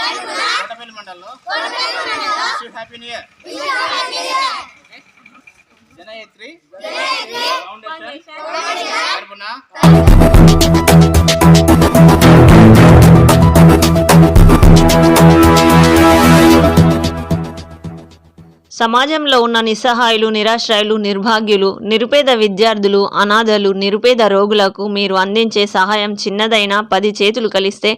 కోటపల్లి మండలంలో happy new year Janayatri foundation. తరపున సమాజంలో ఉన్న నిస్సహాయులు నిరాశ్రయులు నిర్భాగ్యులు నిరుపేద విద్యార్థులు అనాథలు నిరుపేద రోగులకు మీరు అందించే సహాయం చిన్నదైనా పది చేతులు కలిస్తే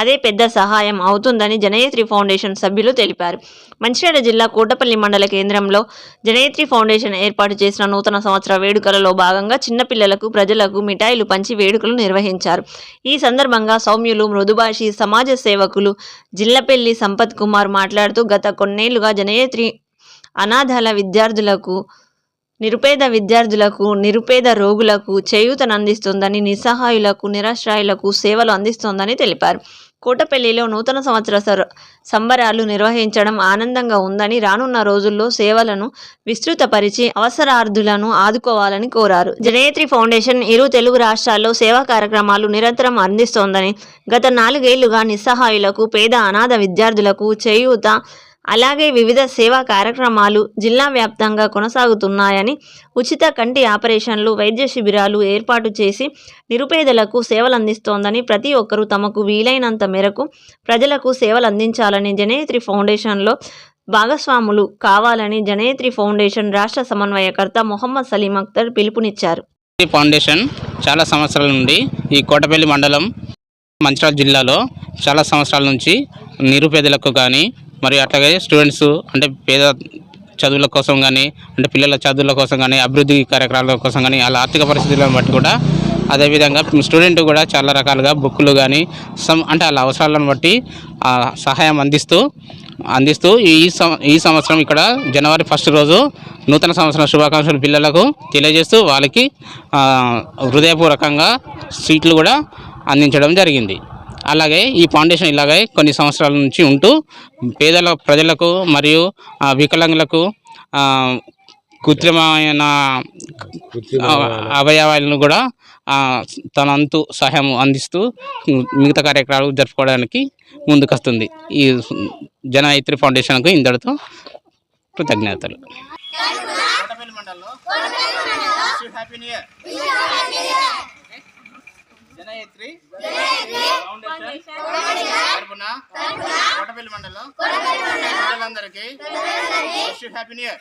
అదే పెద్ద సహాయం అవుతుందని జనయత్రి ఫౌండేషన్ సభ్యులు తెలిపారు. మంచిర్యాల జిల్లా కోటపల్లి మండల కేంద్రంలో జనయత్రి ఫౌండేషన్ ఏర్పాటు చేసిన నూతన సంవత్సర వేడుకలలో భాగంగా చిన్నపిల్లలకు ప్రజలకు మిఠాయిలు పంచి వేడుకలు నిర్వహించారు. ఈ సందర్భంగా సౌమ్యులు మృదుభాషి సమాజ సేవకులు జిల్లపెల్లి సంపత్ కుమార్ మాట్లాడుతూ గత కొన్నేళ్ళుగా జనయత్రి అనాథల విద్యార్థులకు నిరుపేద విద్యార్థులకు నిరుపేద రోగులకు చేయూతను అందిస్తుందని నిస్సహాయులకు నిరాశ్రాయులకు సేవలు అందిస్తోందని తెలిపారు. కోటపల్లిలో నూతన సంవత్సర సంబరాలు నిర్వహించడం ఆనందంగా ఉందని రానున్న రోజుల్లో సేవలను విస్తృతపరిచి అవసరార్థులను ఆదుకోవాలని కోరారు. జనయత్రి ఫౌండేషన్ ఇరు తెలుగు రాష్ట్రాల్లో సేవా కార్యక్రమాలు నిరంతరం అందిస్తోందని గత నాలుగేళ్ళుగా నిస్సహాయులకు పేద అనాథ విద్యార్థులకు చేయూత అలాగే వివిధ సేవా కార్యక్రమాలు జిల్లా వ్యాప్తంగా కొనసాగుతున్నాయని ఉచిత కంటి ఆపరేషన్లు వైద్య శిబిరాలు ఏర్పాటు చేసి నిరుపేదలకు సేవలు అందిస్తోందని ప్రతి ఒక్కరూ తమకు వీలైనంత మేరకు ప్రజలకు సేవలు అందించాలని జనయత్రి ఫౌండేషన్లో భాగస్వాములు కావాలని జనేత్రి ఫౌండేషన్ రాష్ట్ర సమన్వయకర్త మొహమ్మద్ సలీం అఖ్తర్ పిలుపునిచ్చారు. ఫౌండేషన్ చాలా సంవత్సరాల నుండి ఈ కోటపల్లి మండలం మంచిర్యాల జిల్లాలో చాలా సంవత్సరాల నుంచి నిరుపేదలకు కానీ మరియు అట్లాగే స్టూడెంట్స్ అంటే పేద చదువుల కోసం కానీ అంటే పిల్లల చదువుల కోసం కానీ అభివృద్ధి కార్యక్రమాల కోసం కానీ వాళ్ళ ఆర్థిక పరిస్థితులను బట్టి కూడా అదేవిధంగా స్టూడెంట్ కూడా చాలా రకాలుగా బుక్కులు కానీ సమ్ అంటే వాళ్ళ అవసరాలను బట్టి సహాయం అందిస్తూ అందిస్తూ ఈ ఈ సంవత్సరం ఇక్కడ జనవరి ఫస్ట్ రోజు నూతన సంవత్సరం శుభాకాంక్షలు పిల్లలకు తెలియజేస్తూ వాళ్ళకి హృదయపూర్వకంగా సీట్లు కూడా అందించడం జరిగింది. అలాగే ఈ ఫౌండేషన్ ఇలాగే కొన్ని సంవత్సరాల నుంచి ఉంటూ పేదల ప్రజలకు మరియు వికలాంగులకు ఆ, కృత్రిమమైన ఆ, అవయవాలను కూడా ఆ, తన అంతు సహాయం అందిస్తూ మిగతా కార్యక్రమాలు జరుపుకోవడానికి ముందుకొస్తుంది. ఈ జనైత్రి ఫౌండేషన్కు ఇంతటితో కృతజ్ఞతలు. కోటపల్లి మండలంలో happy new year Janayatri foundation తరపున కోటపల్లి మండలం ప్రజలందరికీ హ్యాపీ న్యూ ఇయర్.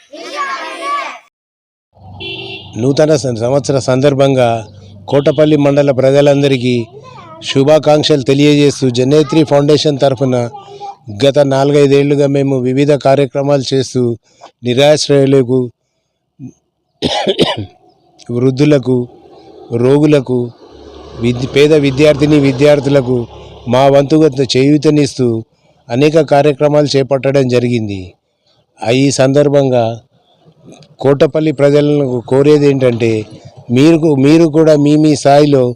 నూతన సంవత్సర సందర్భంగా కోటపల్లి మండల ప్రజలందరికీ శుభాకాంక్షలు తెలియజేస్తూ జనేత్రి ఫౌండేషన్ తరఫున గత నాలుగైదేళ్ళుగా మేము వివిధ కార్యక్రమాలు చేస్తూ నిరాశ్రయులకు వృద్ధులకు రోగులకు విద్య పేద విద్యార్థిని విద్యార్థులకు మా వంతుగా చేయూతనిస్తూ అనేక కార్యక్రమాలు చేపట్టడం జరిగింది. ఈ సందర్భంగా కోటపల్లి ప్రజలను కోరేది ఏంటంటే మీరు మీరు కూడా మీ మీ స్థాయిలో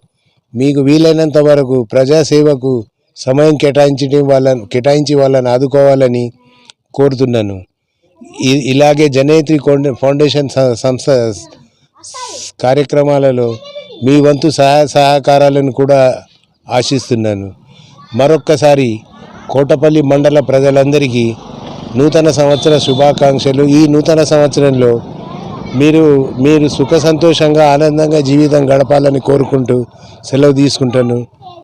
మీకు వీలైనంత వరకు ప్రజాసేవకు సమయం కేటాయించడం వాళ్ళని కేటాయించి వాళ్ళని ఆదుకోవాలని కోరుతున్నాను. ఇ- ఇలాగే జనేత్రి కొండ- ఫౌండేషన్ సంస్థ కార్యక్రమాలలో మీ వంతు సహాయ సహకారాలను కూడా ఆశిస్తున్నాను. మరొక్కసారి కోటపల్లి మండల ప్రజలందరికీ నూతన సంవత్సర శుభాకాంక్షలు. ఈ నూతన సంవత్సరంలో మీరు మీరు సుఖ సంతోషంగా ఆనందంగా జీవితం గడపాలని కోరుకుంటూ సెలవు తీసుకుంటాను.